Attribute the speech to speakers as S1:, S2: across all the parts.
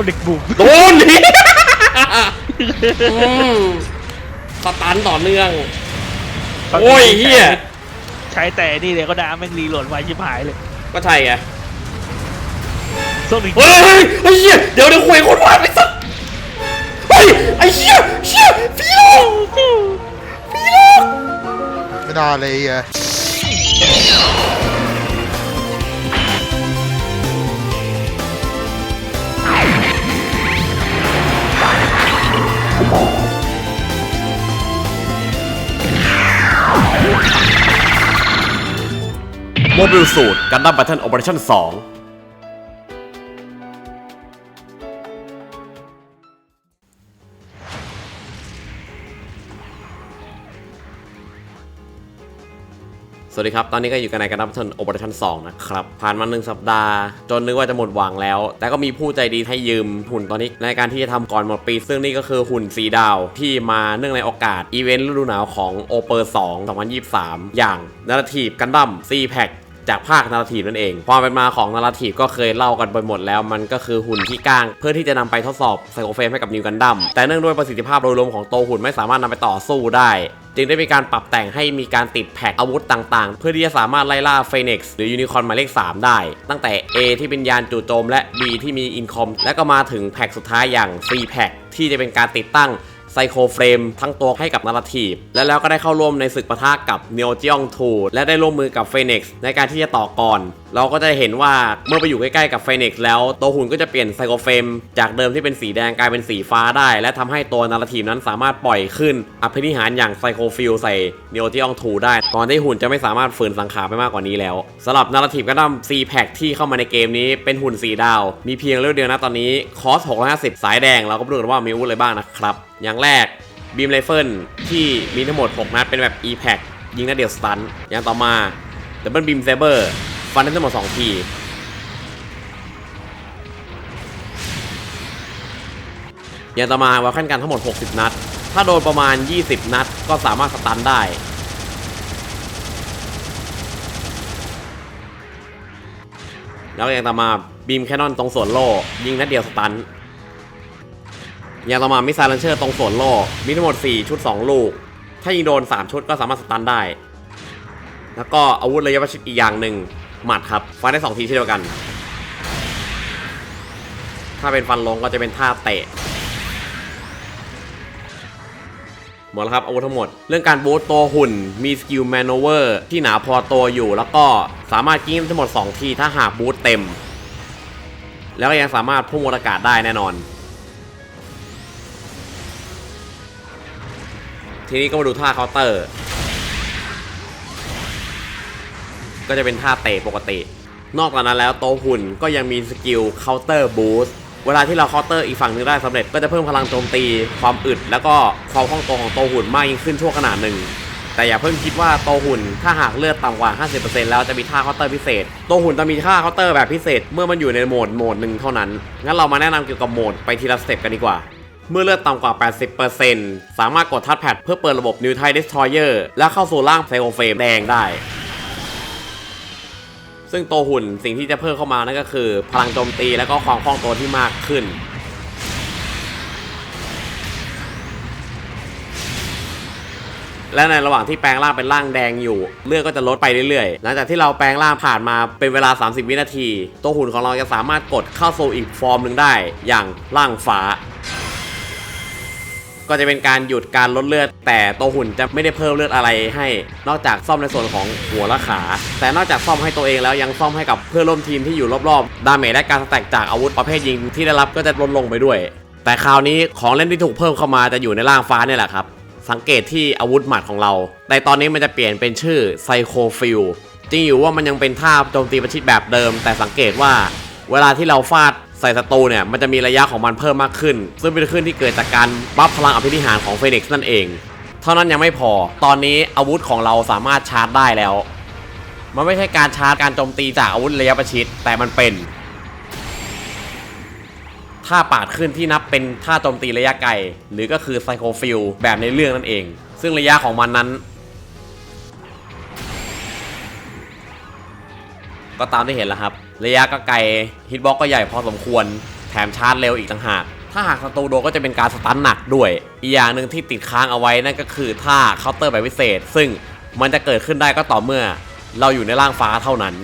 S1: นเด็กบุก
S2: โดนนี่อืมสตันต่อเนื่อง โอ้ยเฮีย
S1: ใช้แต่นี่เลยก็ดาแม่งรีโหลดไวชิบหายเลย
S2: ก็ใช่ไง
S1: โซนิก
S2: เฮ้ยเฮ้ยไอ้เหี้ยเดี๋ยวเดี๋ยวคุยคนวาดไอ้สัสเฮ้ยไอ้เหี้ยเหี้ยพี่โลกพี่โลก
S3: ไม่น่าเลยอะ
S2: โมบิลสูตรกันดั้มแบทเทิลโอเปอเรชั่น2 สวัสดีครับ ตอนนี้ก็อยู่กันในการดั้มแบทเทิลโอเปอเรชั่น2นะครับ ผ่านมาหนึ่งสัปดาห์ จนนึกว่าจะหมดหวังแล้ว แต่ก็มีผู้ใจดีให้ยืมหุ่นตอนนี้ในการที่จะทำก่อนหมดปี ซึ่งนี่ก็คือหุ่นสีดาวที่มาเนื่องในโอกาสอีเวนต์ฤดูหนาวของโอเปอร์2 2023 อย่างนาราทีฟกันดั้มซีแพ็ค จากภาคนาราทีฟนั่นเองความเป็นมาของนาราทีฟก็เคยเล่ากันไปหมดแล้ว มันก็คือหุ่นที่ก้าง เพื่อที่จะนำไปทดสอบไซโคเฟมให้กับนิวกันดั้มแต่เนื่องด้วยประสิทธิภาพโดยรวมของโตหุ่นไม่สามารถนำไปต่อสู้ได้จึงได้มีการปรับแต่งให้มีการติดแพ็กอาวุธต่างๆ เพื่อที่จะสามารถไล่ล่าเฟนิกซ์หรือยูนิคอร์นหมายเลข 3 ได้ ตั้งแต่ A ที่เป็นยานจู่โจมและ B ที่มีอินคอม และก็มาถึงแพ็กสุดท้ายอย่าง C แพ็กที่จะเป็นการติดตั้ง ไซโคเฟรมทั้งตัวให้กับนาราทีฟและแล้วก็ได้เข้าร่วมในศึกปะทะกับเนโอจิองทูและได้ร่วมมือกับเฟนิกซ์ในการที่จะต่อกรเราก็จะเห็นว่าเมื่อไปอยู่ใกล้ๆกับเฟนิกซ์แล้วตัวหุ่นก็จะเปลี่ยนไซโคเฟรมจากเดิมที่เป็นสีแดงกลายเป็นสีฟ้าได้ และทำให้ตัวนาราทีฟนั้นสามารถปล่อยขึ้นอภินิหารอย่างไซโคฟิลใส่เนโอจิองทูได้ก่อนที่หุ่นจะไม่สามารถฝืนสังขารไปมากกว่านี้แล้วสำหรับนาราทีฟก็ดั้มซีแพ็กที่เข้ามาในเกมนี้เป็นหุ่นสีดาว มีเพียงเลือกเดียวนะตอนนี้คอส650 สายแดงเราก็มาดูกันว่ามีอาวุธอะไรบ้างนะครับ อย่างแรกบีมไรเฟิลที่มีทั้งหมด 6 นัดเป็นแบบ e-pack ยิงนัดเดียวสตันอย่างต่อมาดับเบิลบีมเซเบอร์ฟันได้ทั้งหมด 2 ทีอย่างต่อมาวาขั้นกันทั้งหมด 60 นัด ถ้าโดนประมาณ 20 นัดก็สามารถสตันได้แล้วอย่างต่อมาบีมแคนนอนตรงส่วนโล่ยิงนัดเดียวสตัน ย่างต่อมามิสไซล์ลันเชอร์ตรงส่วนโล่มีทั้งหมด 4 ชุด 2 ลูก ถ้ายิงโดน 3 ชุดก็สามารถสตันได้ แล้วก็อาวุธระยะประชิดอีกอย่างหนึ่งหมัดครับ ฟันได้ 2 ทีเช่นเดียวกัน ถ้าเป็นฟันลงก็จะเป็นท่าเตะหมดแล้วครับอาวุธทั้งหมด เรื่องการบูตตัวหุ่นมีสกิลแมนเวอร์ที่หนาพอตัวอยู่ แล้วก็สามารถกิ้งทั้งหมด 2 ทีถ้าหากบูตเต็ม แล้วก็ยังสามารถพุ่งมวลอากาศได้แน่นอน ทีนี้ก็มาดูท่าเคาน์เตอร์ ก็จะเป็นท่าเตะปกติ นอกจากนั้นแล้วโตหุ่นก็ยังมีสกิลเคาน์เตอร์บูสต์เวลาที่เราเคาน์เตอร์อีกฝั่งหนึงได้สำเร็จก็จะเพิ่มพลังโจมตี ความอึด แล้วก็ความคล่องตัวของโตหุ่นมากยิ่งขึ้นชั่วขนาดหนึ่งแต่อย่าเพิ่งคิดว่าโตหุ่นถ้าหากเลือดต่ำกว่า 50%แล้วจะมีท่าเคาน์เตอร์พิเศษ โตหุ่นจะมีท่าเคาน์เตอร์แบบพิเศษ เมื่อมันอยู่ในโหมดโหมดหนึ่งเท่านั้น งั้นเรามาแนะนำเกี่ยวกับโหมดไปทีละสเต็ปกันดีกว่า เมื่อเลือดต่ำกว่า 80%สามารถกดทัชแพดเพื่อเปิดระบบ New Tide Destroyer และเข้าสู่ร่างไซโคเฟมแดงได้ ซึ่งตัวหุ่นสิ่งที่จะเพิ่มเข้ามานั่นก็คือ พลังโจมตีและก็ความคล่องตัวที่มากขึ้นและในระหว่างที่แปลงร่างเป็นร่างแดงอยู่ เลือดก็จะลดไปเรื่อยๆ หลังจากที่เราแปลงร่างผ่านมาเป็นเวลา 30 วินาที ตัวหุ่นของเราจะสามารถกดเข้าสู่อีกฟอร์มหนึ่งได้ อย่างร่างฟ้า ก็จะเป็นการหยุดการลดเลือด แต่ตัวหุ่นจะไม่ได้เพิ่มเลือดอะไรให้ นอกจากซ่อมในส่วนของหัวและขา แต่นอกจากซ่อมให้ตัวเองแล้วยังซ่อมให้กับเพื่อนร่วมทีมที่อยู่รอบๆ ดาเมจและการสแต็กจากอาวุธประเภทยิงที่ได้รับก็จะลดลงไปด้วย แต่คราวนี้ของเล่นที่ถูกเพิ่มเข้ามาจะอยู่ในร่างฟ้าเนี่ยแหละครับ สังเกตที่อาวุธหมัดของเรา แต่ตอนนี้มันจะเปลี่ยนเป็นชื่อไซโคฟิลจริงอยู่ว่ามันยังเป็นท่าโจมตีประชิดแบบเดิม แต่สังเกตว่าเวลาที่เราฟาด ใส่ศัตรูเนี่ยมันจะมีระยะของมันเพิ่มมากขึ้น ซึ่งเป็นขึ้นที่เกิดจากการบัฟพลังอภินิหารของเฟนิกซ์นั่นเอง เท่านั้นยังไม่พอ ตอนนี้อาวุธของเราสามารถชาร์จได้แล้ว มันไม่ใช่การชาร์จการโจมตีจากอาวุธระยะประชิดแต่มันเป็นท่าปาดขึ้นที่นับเป็นท่าโจมตีระยะไกล หรือก็คือไซโคฟิลแบบในเรื่องนั่นเอง ซึ่งระยะของมันนั้น ก็ตามที่เห็นแล้วครับ ระยะก็ไกลฮิตบ็อกก็ใหญ่พอสมควร แถมชาร์จเร็วอีกต่างหาก ถ้าหากศัตรูโดนก็จะเป็นการสตันหนักด้วย อีกอย่างหนึ่งที่ติดค้างเอาไว้นั่นก็คือท่าเคาน์เตอร์แบบพิเศษ ซึ่งมันจะเกิดขึ้นได้ก็ต่อเมื่อ เราอยู่ในร่างฟ้าเท่านั้น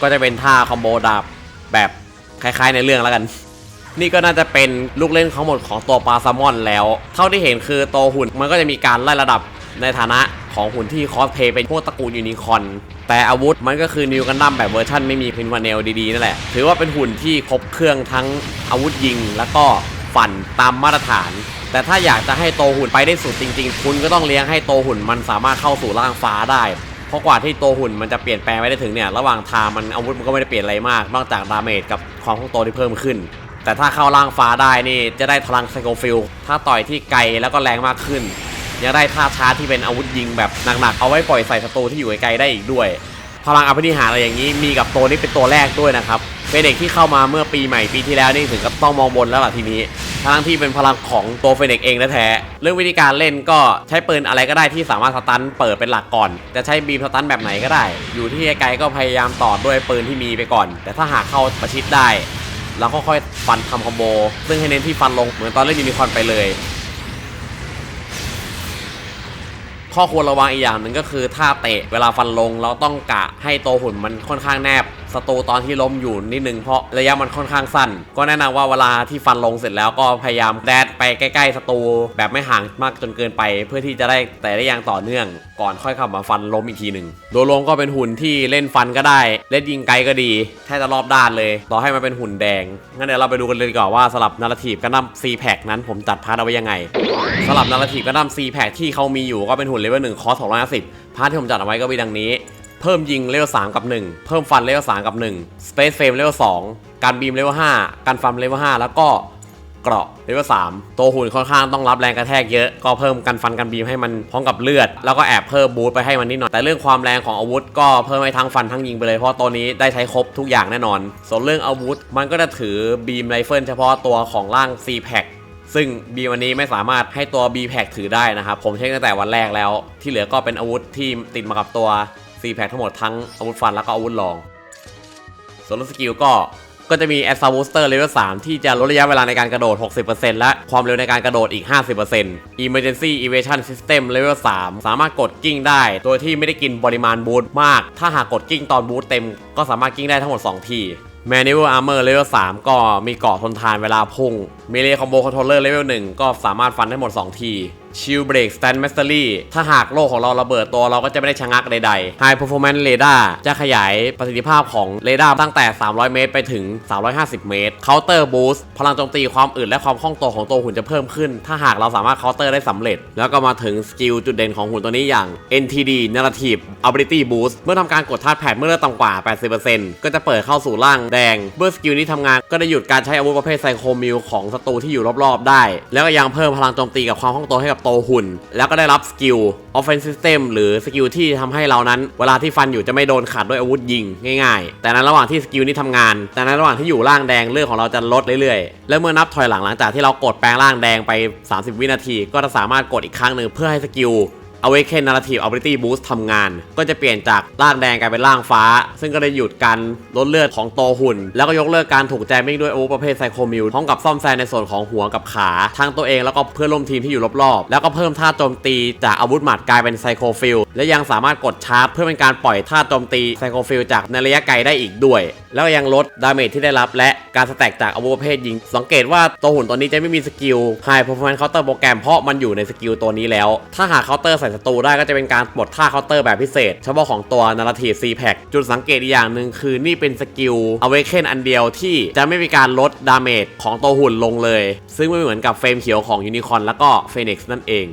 S2: ก็จะเป็นท่าคอมโบดาบแบบคล้ายๆในเรื่องแล้วกันนี่ก็น่าจะเป็นลูกเล่นทั้งหมดของตัวปลาแซลมอนแล้ว เท่าที่เห็นคือตัวหุ่นมันก็จะมีการไล่ระดับ ในฐานะของหุ่นที่คอสเพย์เป็นพวกตระกูลยูนิคอนแต่อาวุธมันก็คือนิวกันดั้มแบบเวอร์ชันไม่มีพินวานเนลดีๆนั่นแหละ ถือว่าเป็นหุ่นที่ครบเครื่องทั้งอาวุธยิง แล้วก็ฟันตามมาตรฐาน แต่ถ้าอยากจะให้โตหุ่นไปได้สุดจริง ๆ คุณก็ต้องเลี้ยงให้โตหุ่นมันสามารถเข้าสู่ร่างฟ้าได้เพราะกว่าที่ตัวหุ่นมันจะเปลี่ยนแปลงไปได้ถึงเนี่ยระหว่างทางมันอาวุธมันก็ไม่ได้เปลี่ยนอะไรมาก นอกจากดาเมจกับความคล่องตัวที่เพิ่มขึ้น แต่ถ้าเข้าร่างฟ้าได้นี่จะได้พลังไซโคฟิลถ้าต่อยที่ไกลแล้วก็แรงมากขึ้น ยังได้ท่าชาร์จที่เป็นอาวุธยิงแบบหนักๆ เอาไว้ปล่อยใส่ศัตรูที่อยู่ไกลๆได้อีกด้วย พลังอภินิหารอะไรอย่างนี้มีกับตัวนี้เป็นตัวแรกด้วยนะครับเป็นเด็กที่เข้ามาเมื่อปีใหม่ปีที่แล้วนี่ถึงกับต้องมองบนแล้วล่ะทีนี้ทั้งที่เป็นพลังของตัวเฟเน็กเองแท้ๆเรื่องวิธีการเล่นก็ใช้ปืนอะไรก็ได้ที่สามารถสตันเปิดเป็นหลักก่อน จะใช้บีมสตันแบบไหนก็ได้ อยู่ที่ไกลๆก็พยายามต่อด้วยปืนที่มีไปก่อน แต่ถ้าหากเข้าประชิดได้ แล้วก็ค่อยฟันทำคอมโบ ซึ่งให้เน้นที่ฟันลงเหมือนตอนเล่นยูนิคอร์นไปเลย ข้อควรระวังอีกอย่างหนึ่งก็คือท่าเตะเวลาฟันลงเราต้องกะให้ตัวหุ่นมันค่อนข้างแนบศัตรูตอนที่ล้มอยู่นิดนึงเพราะระยะมันค่อนข้างสั้น ก็แนะนำว่าเวลาที่ฟันลงเสร็จแล้วก็พยายามแดดไปใกล้ๆศัตรูแบบไม่ห่างมากจนเกินไป เพื่อที่จะได้แต่ได้อย่างต่อเนื่อง ก่อนค่อยขับมาฟันล้มอีกทีหนึ่งโดยรวมก็เป็นหุ่นที่เล่นฟันก็ได้ เล่นยิงไกลก็ดีแทบจะรอบด้านเลย ต่อให้มันเป็นหุ่นแดงงั้นเดี๋ยวเราไปดูกันเลยดีกว่าว่าสลับนาราทีฟกันดั้มซีแพคนั้นผมจัดพาร์ทเอาไว้ยังไงสำหรับนาราทีฟกระดั้ม C แพคที่เขามีอยู่ก็เป็นหุ่นเลเวล1คอส250พาร์ทที่ผมจัดเอาไว้ก็มีดังนี้ พิ่มยิงเลเวล3กับ 1 เพิ่มฟันเลเวล3กับ 1 Space Frame เลเวล2การบีมเลเวล5การฟันเลเวล5แล้วก็เกราะเลเวล3ตัวหุ่นค่อนข้างต้องรับแรงกระแทกเยอะก็เพิ่มกันฟันกันบีมให้มันพร้อมกับเลือด แล้วก็แอบเพิ่มบูทไปให้มันนิดหน่อยแต่เรื่องความแรงของอาวุธก็เพิ่มให้ทั้งฟันทั้งยิงไปเลยเพราะตัวนี้ได้ใช้ครบทุกอย่างแน่นอน ส่วนเรื่องอาวุธ มันก็จะถือบีมไรเฟิลเฉพาะตัวของร่าง C แพคซึ่งบีวันนี้ไม่สามารถให้ตัว B แพ c ถือได้นะครับผมเช็คตั้งแต่วันแรกแล้ว ที่เหลือก็เป็นอาวุธที่ติดมากับตัว C แพ c ทั้งหมดทั้งอาวุธฟันแล้วก็อาวุธรอง ส่วนสกิลก็ก็จะมี a s s a b o o s t e r Level 3ที่จะลดระยะเวลาในการกระโดด 60%และความเร็วในการกระโดดอีก 50% Emergency Evasion System Level 3สามารถกดกิ้งได้ โดยที่ไม่ได้กินปริมาณบูทมาก ถ้าหากกดกิ้งตอนบูทเต็ม ก็สามารถกิ้งได้ทั้งหมด 2 ที Manual Armor Level 3ก็มีเกราะทนทานเวลาพุ่ง Melee Combo Controller Level 1ก็สามารถฟันได้หมด 2 ที Shield Break Stand Mastery ถ้าหากโลกของเราระเบิดตัวเราก็จะไม่ได้ชะงักใดๆ High Performance Radar จะขยายประสิทธิภาพของเรดาร์ตั้งแต่ 300 เมตร ไปถึง 350 เมตร Counter Boost พลังโจมตีความอึดและความคล่องตัวของตัวหุ่นจะเพิ่มขึ้น ถ้าหากเราสามารถ Counter ได้สำเร็จ แล้วก็มาถึงสกิลจุดเด่นของหุ่นตัวนี้อย่าง NTD Narrative Ability Boost เมื่อทำการกดธาตุแพดเมื่อเลือดต่ำกว่า 80%ก็จะเปิดเข้าสู่ร่างแดง เมื่อสกิลนี้ทำงานก็ได้หยุดการใช้อาวุธประเภทไซโคมิลของศัตรูที่อยู่รอบๆ ได้ แล้วก็ยังเพิ่มพลังโจมตีกับความคล่องตัวให้กับตหุ่น แล้วก็ได้รับสกิล Offense System หรือสกิลที่ทำให้เรานั้น เวลาที่ฟันอยู่จะไม่โดนขัดด้วยอาวุธยิงง่ายๆ แต่ในระหว่างที่สกิลนี้ทำงาน แต่ในระหว่างที่อยู่ร่างแดงเลือดของเราจะลดเรื่อยๆ และเมื่อนับถอยหลังหลังจากที่เรากดแปลงร่างแดงไป 30 วินาที ก็จะสามารถกดอีกครั้งหนึ่งเพื่อให้สกิล Awaken Narrative Ability Boost ทำงาน ก็จะเปลี่ยนจากร่างแดงกลายเป็นร่างฟ้า ซึ่งก็ได้หยุดการลดเลือดของตัวหุ่น แล้วก็ยกเลิกการถูกแจมมิ่งด้วยอาวุธประเภทไซโคมิลพร้อมกับซ่อมแซมในส่วนของหัวกับขาทั้งตัวเองแล้วก็เพื่อนร่วมทีมที่อยู่รอบๆ แล้วก็เพิ่มท่าโจมตีจากอาวุธหมัดกลายเป็นไซโคฟิลและยังสามารถกดชาร์จเพื่อเป็นการปล่อยท่าโจมตีไซโคฟิลจากในระยะไกลได้อีกด้วย แล้วยังลดดาเมจที่ได้รับและการสแต็กจากอาวุธประเภทยิง สังเกตว่าตัวหุ่นตัวนี้จะไม่มีสกิล High Performance Counter โปรแกรมเพราะมันอยู่ในสกิลตัวนี้แล้ว ถ้าหากเคาน์เตอร์ใส่ศัตรูได้ก็จะเป็นการปลดท่าเคาน์เตอร์แบบพิเศษ เฉพาะของตัว Narrative C Pack จุดสังเกตอีกอย่างหนึ่งคือนี่เป็นสกิล Awaken อันเดียวที่จะไม่มีการลดดาเมจของตัวหุ่นลงเลย ซึ่งไม่เหมือนกับเฟรมเขียวของ Unicorn แล้วก็ Phoenix นั่นเอง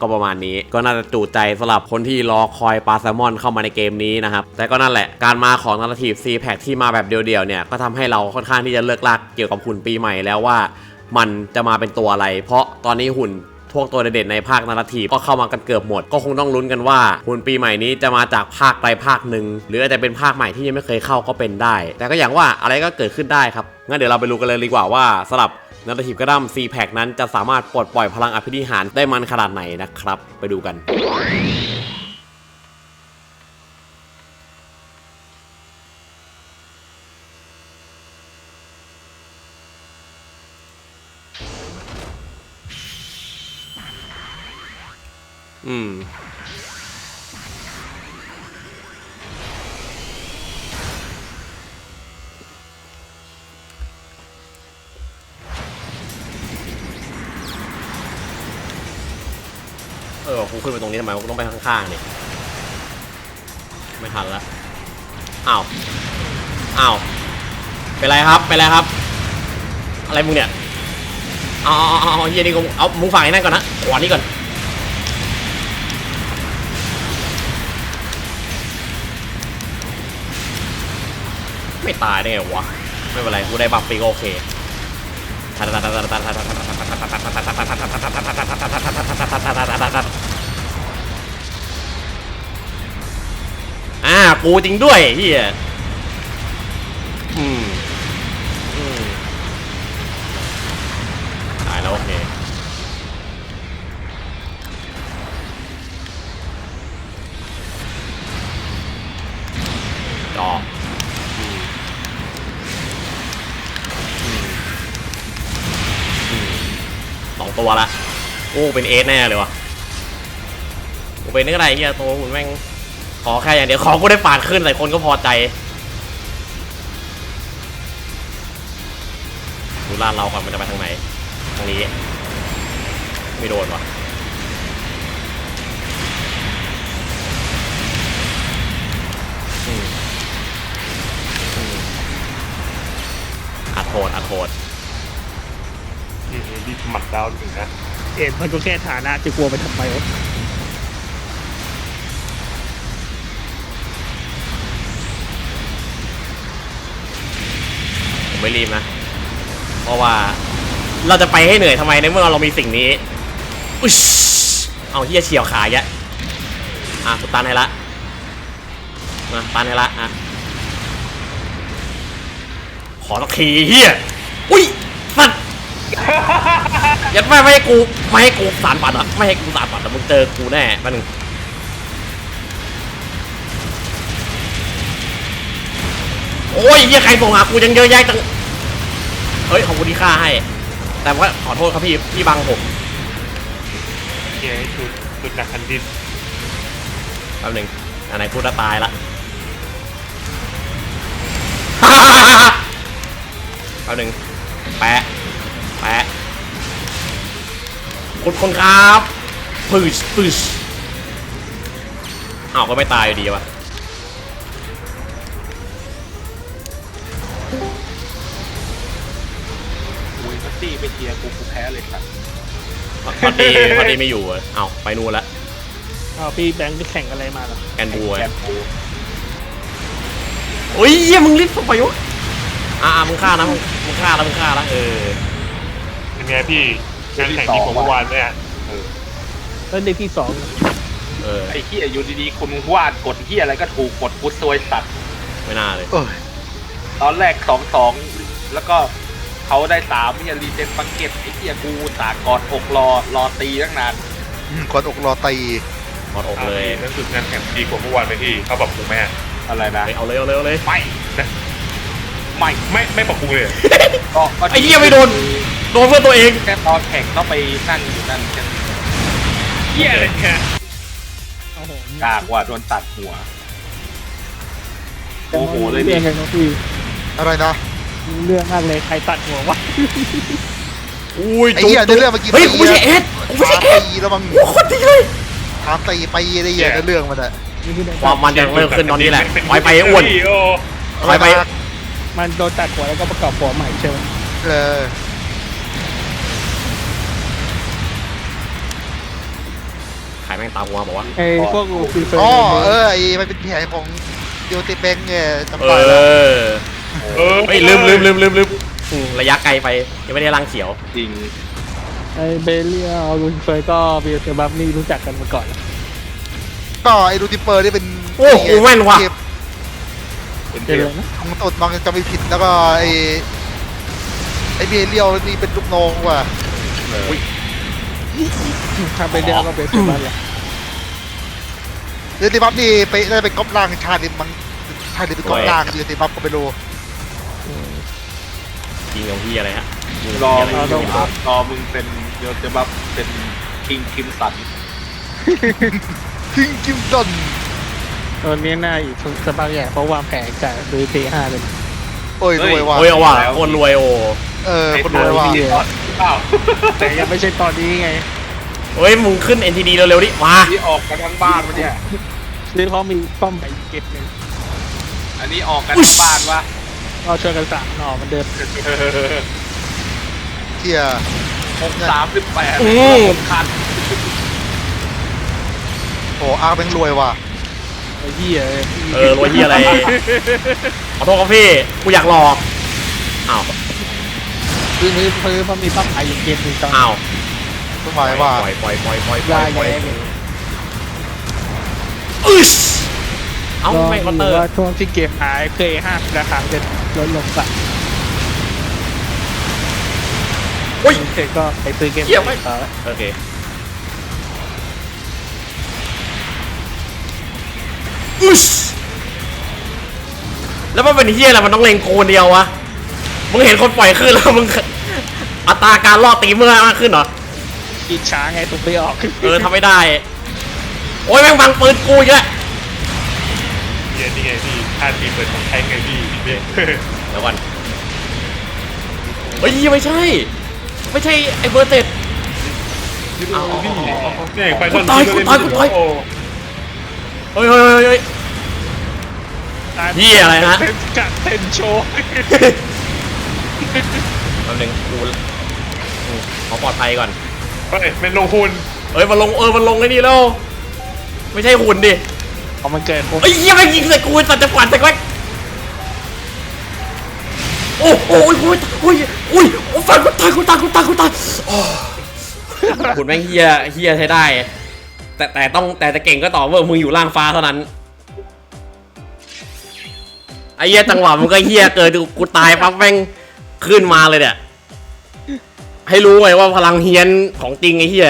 S2: ก็ประมาณนี้ก็น่าจะจูใจสำหรับคนที่รอคอยปลาแซลมอนเข้ามาในเกมนี้นะครับ แต่ก็นั่นแหละการมาของนาราทีฟซีแพคที่มาแบบเดียวๆเนี่ย ก็ทำให้เราค่อนข้างที่จะเลิกลากเกี่ยวกับหุ่นปีใหม่แล้วว่า มันจะมาเป็นตัวอะไร เพราะตอนนี้หุ่น พวกตัวเด่นๆในภาคนาราทีก็เข้ามากันเกือบหมด ก็คงต้องลุ้นกันว่าหุ่นปีใหม่นี้จะมาจากภาคใดภาคหนึ่งหรืออาจจะเป็นภาคใหม่ที่ยังไม่เคยเข้าก็เป็นได้ แต่ก็อย่างว่าอะไรก็เกิดขึ้นได้ครับงั้นเดี๋ยวเราไปดูกันเลยดีกว่าว่าสำหรับนาราทีกระดัมซีแพคนั้นจะสามารถปลดปล่อยพลังอภินิหารได้มันขนาดไหนนะครับ ไปดูกัน
S3: อื
S2: ม เออกูขึ้นไปตรงนี้ทำไมกูต้องไปข้างๆนี่ไม่ทันละอ้าวอ้าวเป็นไรครับเป็นไรครับ อะไรมึงเนี่ยเอาเอาเอาเอาเฮียนี่กูเอามึงฝั่งไอ้นั่นก่อนนะขวานี้ก่อน ไม่ตายได้ไงวะ ไม่เป็นไรกูได้บัฟปีก็โอเคอ่ากูจริงด้วยเฮีย ตัวละโอ้เป็นเอสแน่เลยวะกูเป็นนึกอะไรเฮียตัวหุ่นแม่งขอแค่อย่างเดียวขอกูได้ปาดขึ้นใส่คนก็พอใจดูลาดเราก่อนมันจะไปทางไหนทางนี้ไม่โดนวะอัดโทษอัดโทษ
S4: ดีหมัดดาวหนึ่งนะ
S1: เอ็ดมันก็แค่ฐานะจะกลัวไปทำไมวะ
S2: ผมไม่รีบนะ เพราะว่าเราจะไปให้เหนื่อยทำไมในเมื่อเรามีสิ่งนี้ อุ๊ยเอาเฮียเฉียวขายะอะกูตันให้ละ มาตันให้ละอะ ขอสักทีเฮียอุ้ยสัตว์ ยัดไม่ไม่ให้กูไม่ให้กูสารปัดอะไม่ให้กูสารปัดแต่มึงเจอกูแน่แป๊บนึงโอ้ยเฮียใครส่งหากูยังเยอะแยะจังเฮ้ยขอบคุณที่ค่าให้ แต่ว่าขอโทษครับพี่พี่บังผม
S4: เย้ชุดชุดนักคันดิน
S2: แป๊บหนึงอันไหนพูดแล้วตายละแป๊บหนึงแปะแปะ คุณคนครับปืชปืชอ้าวก็ไม่ตายอยู่ดีวะ
S5: อุ้ยพัตตี้ไปเทียร์กูกูแพ้เลยครับ
S2: พอพอดีพอดีไม่อยู่อะอ้าวไปนู่นละ
S1: อ้าวพี่แบงค์ไปแข่งอะไรมาล่ะ
S2: แอนบู
S5: แก
S2: อะ
S5: นกู
S2: โอ้ยเหี้ยมึงรีบส่งไปยุอ่ามึงฆ่านะมึงมึงฆ่าแล้วมึงฆ่าแล้วเออ
S4: เป็นไงพี่ งานแข่งที่ผมเมื่อวานเนี่ยเออ
S1: แล้วในที่สองนะ
S2: เออ
S5: ไอ้เฮียอยู่ดีๆคุณวาดกดเฮียอะไรก็ถูกกดกูซวยสัตว์
S2: ไม่น่าเลย
S3: เอ้ย
S5: ตอนแรกสองสองแล้วก็เขาได้สามเฮียรีเจนปังเก็ตไอ้เฮียกูตากกอดอกรอรอตีตั้งนาน
S3: อืมกดอกรอตี
S2: กอดอกเลย
S4: นั่นคืองานแข่งดีกว่าเมื่อวานไหมพี่เขาบอกกูแม่
S5: อะไรนะ
S2: เฮ้ยเอาเลยเอาเลยเอาเลย
S5: ไม่ ไม่
S4: ไม่ไม่บอกกูเลย
S5: ก็ก็
S2: ไอ้เหี้ยไม่โดน โดนเพื่อตัวเอง
S5: แค่ตอนแข่งต้องไปนั่งอยู่นั่นแค่
S4: เฮียอะไรเนี่ย
S1: โอ้โห
S5: กากว่าโดนตัดหัว โอ้โหเลยดิ
S1: เรื่องกันนะพี่
S3: อะไรนะ
S1: รู้เรื่องมากเลยใครตัดหัววะ
S2: อุ้ย
S3: ไอ้เหี้ย
S2: จุ๊บ
S3: ในเรื่องเมื่อกี้
S2: เฮ้ยกูไม่ใช่เอสกูไม่ใช่
S3: ถาม
S2: เอส
S3: ตีแล้วมั้ง
S2: โอ้โหคนดีเลย
S3: ถามตีไปได้ยังในเรื่องมันอะ
S1: นี่คือใน
S2: ความมันจะเริ่มขึ้นตอนนี้แหละไปไปอ้วน
S4: โอ้
S2: ไปไป
S1: มันโดนตัดหัวแล้วก็ประกอบหัวใหม่ใช่ไหม
S3: เออ
S2: ขายแม่งตาหัวบอกว่า
S1: ไอ้พวกลูฟิเฟอร์
S3: อ๋อเออไอ้มันเป็นแผนของโยติเบงเนี่ยจำ
S2: เอ
S3: ได้แล้ว
S2: อ
S4: เออ
S2: เฮ้ยลืมลืมลืมลืมลืมอืมระยะไกลไปยังไม่ได้รังเขียว
S5: จริง
S1: ไอ้เบลเลียลูฟิเฟอร์ก็เบียร์เซบัฟนี่รู้จักกันมาก่อน
S3: ก็ไอ้รูติเปอร์นี่เป็น
S2: โอ้โหแม่นว่ะ
S3: เก็บ
S5: เป็น
S1: เป็น
S5: เท
S1: เล
S5: พ
S1: ยนะ
S3: ของตดมันจะไม่ผิดแล้วก็ไอ้ไอ้เบเลียวนี่เป็นลูกน้องว่ะ
S1: ถ้าไปเรียกก็เป็นเซบัฟแหละ
S3: เยติบัฟนี่ไปน่าจะเป็นก๊อปล่างชาดิมันชาดิเป็นก๊อปล่างเยติบัฟก็ไม่รู้
S2: ยิงของพี่อะไรฮะยิง
S5: รอ
S2: ของพี่อะไร
S5: มึงรอมึงเป็นเดี๋ยวจะมาเป็นคิงคิมสัน
S3: ทิ้งกิมดอน
S1: ตอนนี้น่าอีกสักพักใหญ่เพราะวางแผนจะซื้อ P5 เลย
S3: โอ้ยรวยว่ะ
S2: โอ้ยเอาว่ะคนรวยโอ้
S3: เออคนรวยว่ะ
S1: ไอ้
S5: เปล่า
S1: แต่ยังไม่ใช่ตอนนี้ไง
S2: เฮ้ยมึงขึ้น NTD เร็วๆดิมา
S5: ที่ออกกันทั้งบ้านวะเนี่ย
S1: ซื้อเพราะมีป้อมไปเก็บหนึ่ง
S5: อันนี้ออกกันทั้งบ้านวะ
S1: เราช่วยกันสามหน่อมันเดิม
S3: เที่ย
S5: หกสามสิบแปดคัน
S3: โอ้อาร์แม่งรวยว่ะ
S1: ไอ้ เหี้ย
S2: เออรวยที่อะไร ขอโทษครับพี่ กูอยากหลอก อ้าว
S1: ซื้อซื้อซื้อเพราะมีป้อมไปอยู่เกมหนึ่งตอน
S2: อ้าว
S3: สมัยว่า
S2: ปล่อยปล่อยปล่อยปล่อยปล่
S1: ยา
S2: อยปล่อย
S1: แย่เลย
S2: อึชเอ้าไม่คอนเตอร์
S1: ว่าช่วงที่เกมหายเคยห้าราคาจะลดลงสัก
S2: โอ้ย
S1: เคยก็ไปซื้อเกม
S2: เหี้ยไม่
S1: ต่อ
S2: โอเค อึชแล้วมันเป็นเฮียอะไรมันต้องเลงโกนเดียววะ มึงเห็นคนปล่อยขึ้นแล้วมึงอัตราการรอดตีเมื่อมากขึ้นเหรอ
S1: อีกช้าไงตุ้ไม่ออก
S2: เออทำไม่ได้ โอ้ยแม่งบังปืนกูอีกแล้ว
S4: เฮียนี่ไงพี่ท่านมีเปิดของใครไงพี่พี่
S2: เดี๋ยวก่อนเฮ้ยไม่ใช่ ไม่ใช่ไอ้เบอร์เต็ดเอา
S4: พี่เนี่ยไป
S2: กูตายกูตายกูตาย
S4: โอ้
S2: เฮ้ยเฮ้ยเฮ้ยเฮ้ย เหี้ยอะไรฮะ
S1: เป็นกัดเต้นโชว์
S2: แป๊บนึงกูอืมขอปลอดภัยก่อน
S4: เฮ้ยเป็นลงทุน
S2: เอ้ยมันลงเออมันลงไอ้นี่แล้ว ไม่ใช่หุ่นดิ
S1: พอมันเกิดปุ๊บ
S2: เอ้ยเหี้ยังไม่งยิงใส่กูสัตว์จะฝันแต่ก็โอ้โหโอ้ยโอ้ยโอ้ยโอ้ยโอ้ยฝันกูตายกูตายกูตายกูตายโอ้หุ่นแม่งเฮียเฮียใช้ได้ แต่แต่ต้องแต่จะเก่งก็ต่อเมื่อมึงอยู่ล่างฟ้าเท่านั้นไอ้เหี้ยจังหวะมึงก็เหี้ยเกินกูกูตายปั๊บแม่งขึ้นมาเลยเนี่ยให้รู้ไงว่าพลังเฮียนของจริงไอ้เหี้ย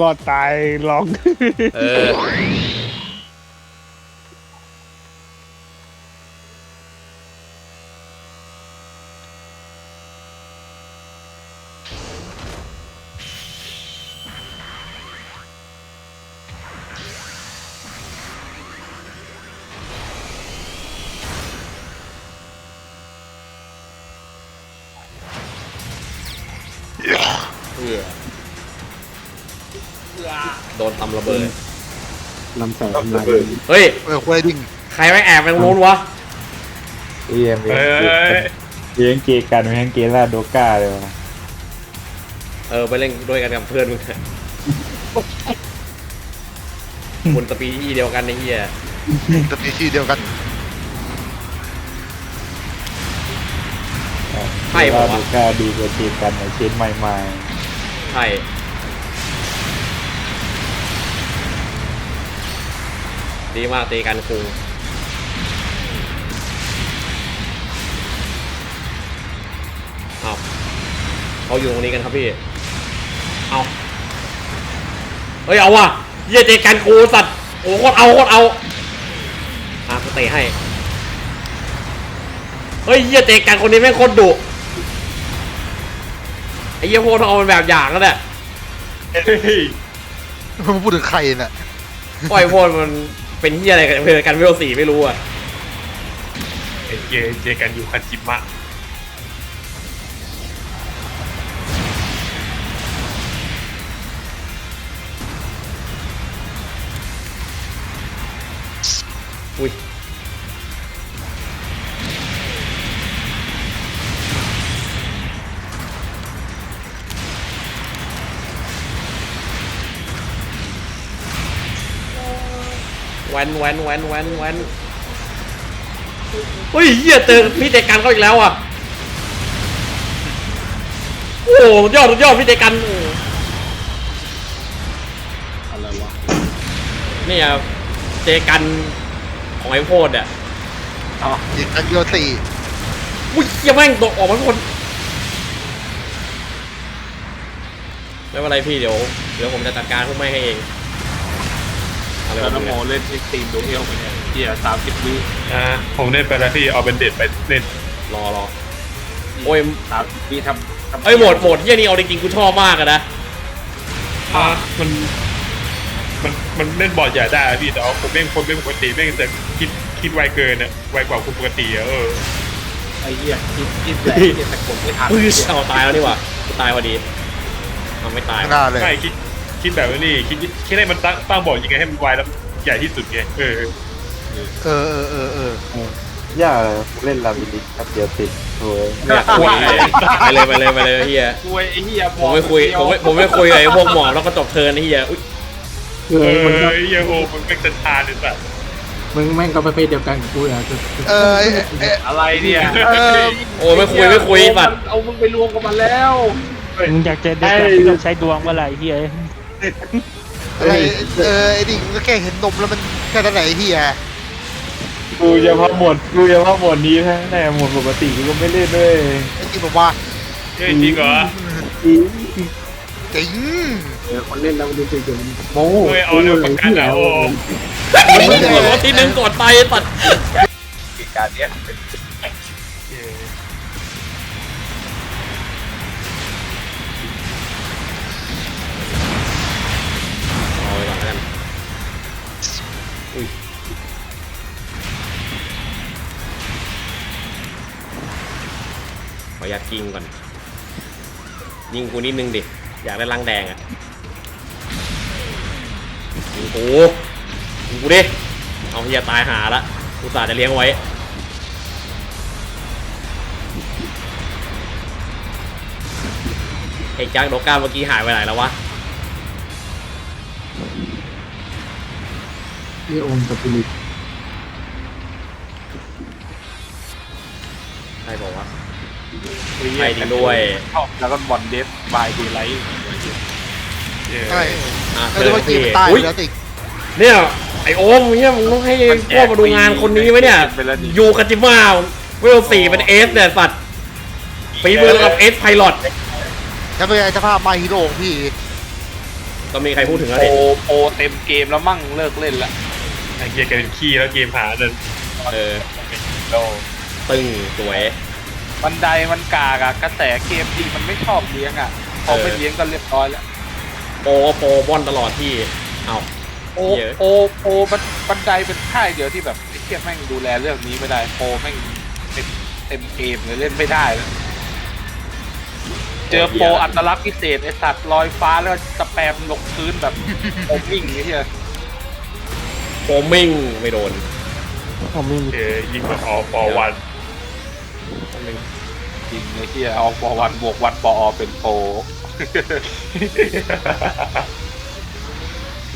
S1: รอดตายร้อง
S2: เออ นทำระเบิด
S6: ลำแสงลาย
S2: เฮ้ย
S3: เออควายดิ้ง
S2: ใครแม่งแอบไปตรงนู้นวะ
S6: เอ็ม
S4: เอ้ย
S6: เลี้ยงเกกันเลี้ยงเกล่าโดก้าเลยวะ
S2: เออ ไปเล่นด้วยกันกับเพื่อนมึงเถอะคนสปีชีส์เดียวกันไอ้เหี้ย
S3: สปีชีส์เดียวกัน
S2: ใช่ปะวะ
S6: โดก้าดีกว่าเกกันในชิ้นใหม่
S2: ใช่ ดีมากตีกันครูเอาเขาอยู่ตรงนี้กันครับพี่ เอาเฮ้ยเอาว่ะเยี่ยเจกันกูสัตว์โอ้โคตรเอาโคตรเอาอะกูเตะให้เฮ้ยเยี่ยเจกันคนนี้แม่งโคตรดุไอ้เยี่ยโคตรเอาเป็นแบบอย่างนั่นแหละ
S4: เฮ้ย
S3: มึงพูดถึงใครน่ะ
S2: ปล่อยโพดมัน เป็นเฮียอะไรกันเพื่อกันเวลสี่ไม่รู้อะ
S4: ไอ้เจเจกันอยู่คันจิมะ
S2: อุ้ย วนแวนแวนแวนแวนเฮ้ยเฮียเจอพี่เจกันเขาอีกแล้วอะโอ้โหสุดยอดสุดยอดพี่เจกันโอ้
S6: ๆอะไรวะ
S2: นี่อะเจกันของไอ้โพดอะ
S3: ยิงกันโยตี
S2: อุ้ยเหี้ยังแม่งตกออกมาทุกคนไม่เป็นไรพี่เดี๋ยวเดี๋ยวผมจะจัดการพวกไม่ให้เอง อะไร
S5: แล้ว
S2: วะ
S5: น้ำโมเล่นเอ็กซ์ตรีมดูเอลไปเนี่ยเฮียสามสิบวิ
S4: อ่าผมเล่นไปแล้วพี่เอาเป็นเด็ดไปเล่น
S2: รอรอ โอ้ย
S5: สามสิบวิทำทำ
S2: เอ้ยโหมดโหมดเฮียนี่เอาจริงๆกูชอบมากอะนะ
S4: อ่ามันมันมันเล่นบอร์ดใหญ่ได้อะพี่แต่ว่าผมเล่นคนไม่ปกติเล่นแต่คิดคิดไวเกินอะไวกว่าคนปกติอะเออ
S5: ไอ้เหี้ยกินกินแต่ไอ้เหี้ยแต่กดไม่ทัน
S2: ปึ๊สเอาตายแล้วนี่หว่าตายพอดีเอาไม่ตาย
S3: ข้างหน้าเลย
S4: ไม่คิด คิดแบบว่านี่คิดคิดให้มันตั้งตั้งบอร์ดยังไงให้มันไวแล้วใหญ่ที่สุดไงเออ
S3: เออเออเออเออ
S6: อย่าเล่นลาบิลิกครับเดียวติดโอ้ย
S2: ไม่อยากคุยเลยไปเลยไปเลยไปเลยเฮีย
S5: คุยไอ้เหี้ย
S2: ผมไม่คุยผมไม่ผมไม่คุยกับไอ้พวกหมอบแล้วก็จบเทิร์นไอ้เฮียอุ๊ย
S1: เอ
S4: เอ
S1: อ
S4: อ
S1: มึงก็
S4: ไอ้เหี้ยโอมันเป็นสัญชาติเลยสัตว์
S1: มึงแม่งก็ประเภทเดียวกันกับกูอะคือ
S3: เออเออเออ
S5: อะไรเนี่ย
S3: เออ
S2: โอ้ไม่คุยไม่คุยบัตร
S5: เอามึงไปรวมกับมันแล้ว
S1: มึงอยากจะเด็กแบบที่ต้องใช้ดวงเมื่อไหร่เฮีย
S3: อะไรเออไอ้ดิ่งก็แค่เห็นนมแล้วมันแค่นั้นไหนที่อะ
S6: กูจะพาหมดกูจะพาหมดนี้นะแต่หมดปกติกูก็ไม่เล่นด้วย
S3: ไอ้จริงบอกว่า
S4: เฮ้ยจริงเหรอ
S3: จริง
S1: เออคนเล่นแล้วมันดูจริง
S6: โม้
S4: เฮ้ยเอาเรื่องประกันอะโอ้
S2: มึงบอกว่าที่หนึ่งก่อนไปไอ้ปัด
S5: เหตุการณ์เนี้ย
S2: ขออยากยิงก่อน ยิงกูนิดนึงดิ อยากได้ลังแดงอะยิงกูยิงกูดิเอาเฮียตายหาละกูสาจะเลี้ยงไว้ไอ้จักโดก้าเมื่อกี้หายไปไหนแล้ววะ
S1: นี่องค์สปิริต
S5: ไอ้
S2: ไป
S5: เหี้ย
S2: จริงด้วย
S5: ชอบแล้วก็บอลเดสบายดีไลท์
S3: ใช่
S2: อะ
S3: ก็เลยว่าเกมมันตาย
S2: อุ๊ย
S3: แล้วติ
S2: เนี่ยไอโอมเนี่ยมึงต้องให้พวกมาดูงานคนนี้ไหมเนี่ยยูคาจิมาเวลสี่เป็นเอสเนี่ยสัตว์ฝีมือกับเอสไพลอต
S3: ถ้าเป็นไงสภาพมาฮีโร่ของพี่
S2: ก็มีใครพูดถึงอะไร
S5: โปรโปรเต็มเกมแล้วมั่งเลิกเล่นละ
S4: ไอ้เหี้ยแกเป็นขี้แล้วเกมหาเดิน
S2: เออ
S4: โล
S2: ตึงสวย
S5: บันไดมันกากอะกระแสเกมดีมันไม่ชอบเลี้ยงอะพอไม่เลี้ยงก็เรียบร้อยแล้ว
S2: โปรโปรบอนตลอดที่เอา
S5: โอ้
S2: เยอะ
S5: โอ้โอ้บันบันไดเป็นค่ายเดียวที่แบบไอ้เทียแม่งดูแลเรื่องนี้ไม่ได้โปรแม่งเป็นเต็มเกมเลยเล่นไม่ได้แล้วเจอโปรอัตลักษณ์พิเศษไอสัตว์ลอยฟ้าแล้วสแปมลงพื้นแบบโอมิ่งนี่เฮีย
S2: โปรมิ่งไม่โดน
S1: ผมมี
S4: เออยิงมันออกปอวัน
S5: จริงไอ้เฮียเอาปอวันบวกวันปอเป็นโปร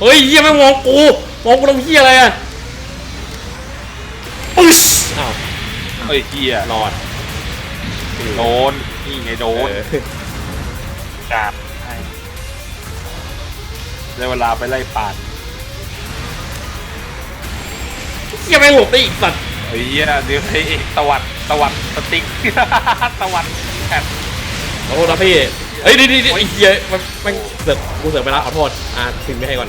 S2: เฮ้ยเฮียไม่มองกูมองกูทำเฮียอะไรอะปึ๊สอ้าว
S5: เฮ้ยเฮีย
S2: รอด
S5: โดนนี่ไงโดน
S2: เออ
S5: จาบให้ได้เวลาไปไล่ปาด
S2: เฮียไม่หลบได้อีกสัตว์
S5: เฮ้ยเหี้ยเดี๋ยวไอ้ตะวัด ตะวัดสติ๊ก ตะวัดแอบ
S2: ขอโทษนะพี่เฮ้ยดิดิดิไอ้เฮียมันมันเสือกกูเสือกไปแล้วขอโทษอะทิ้งไม่ให้ก่อน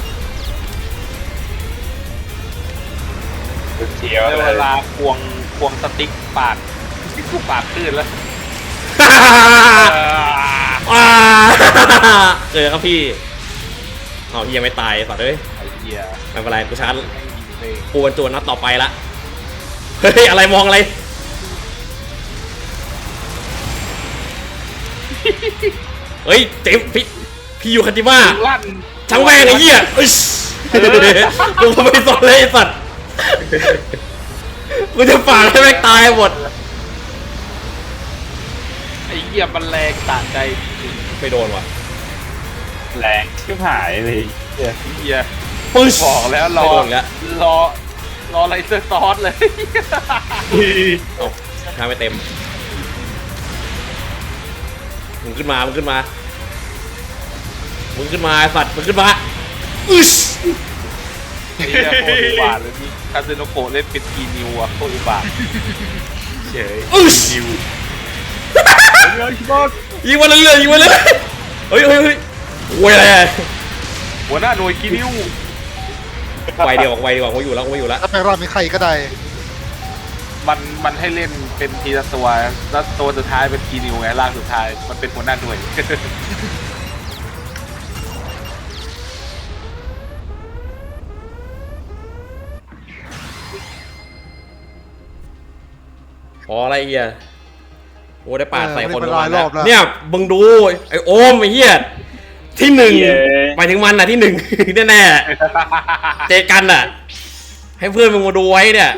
S4: เชียว
S5: ได้
S4: เล
S5: เวยลาควงควงสติ๊กปาดกูปาดตื้นแล้ว
S2: อ่าเจอครับพี่เอาพี่ยังไม่ตายสัตว์เอ้ย
S5: ไอ้เหี้ย
S2: ไม่เป็นไรกูชาร์จ
S5: แม่งยิงเลย
S2: ปูนจวนนัดต่อไปละเฮ้ยอะไรมองอะไร เฮ้ยเต็มพี่พี่อยู่คันติมา
S5: ลั่น
S2: ช่างแม่งไอ้เหี้ยเอ้ยกูไม่สนเลยไอ้สัตว์กูจะฝากให้แม่งตายหมด
S5: ไอ้เหี้ยมันแรงสะใจจริง
S2: ไม่โดนว่ะ
S6: แรงชิบหายเลยเหี้ย
S5: ไอ้เหี้ย
S2: ปึ๊ส
S5: บอกแล้วรอ
S2: ไม่โดนแล้ว
S5: รอรอไลเซอร์ซอสเลย
S2: เอ้าทางไม่เต็ม มึงขึ้นมา มึงขึ้นมา มึงขึ้นมาไอ้สัตว์ มึงขึ้นมาอึช
S5: ไอ้เหี้ยโคตรอุบาทเลยนี่คาเซโนโกะเล่นเป็นกีนิวอะโคตรอุบาท
S4: เฉย
S2: อึช
S4: นิว
S2: ยิงมาเรื่อยๆยิงมาเรื่อยๆเฮ้ยเฮ้ยเฮ้ยโวยอะไรอะ
S5: หัวหน้าหน่วยกีนิว
S2: ไวเดียวไวเดียวกูอยู่แล้วกูอยู่แล้ว
S3: ถ้าแปลว่ามีใครก็ได้
S5: มันมันให้เล่น เป็นทีละตัวแล้วตัวสุดท้ายเป็นทีนิวไงล่างสุดท้ายมันเป็นหัวหน้าหน่วย
S2: พออะไรเอียโอ้ได้ปาดใส่คน
S3: เป
S2: ระมาณ
S3: นั้เรอบแล้ว
S2: เนี่ยมึงดูไอโอมไอเฮี้ยที่หนึ่งไปถึงมันอะที่หนึ่ง แน่ๆเจกันน่ะ ให้เพื่อนมึงมาดูไว้เนี่ย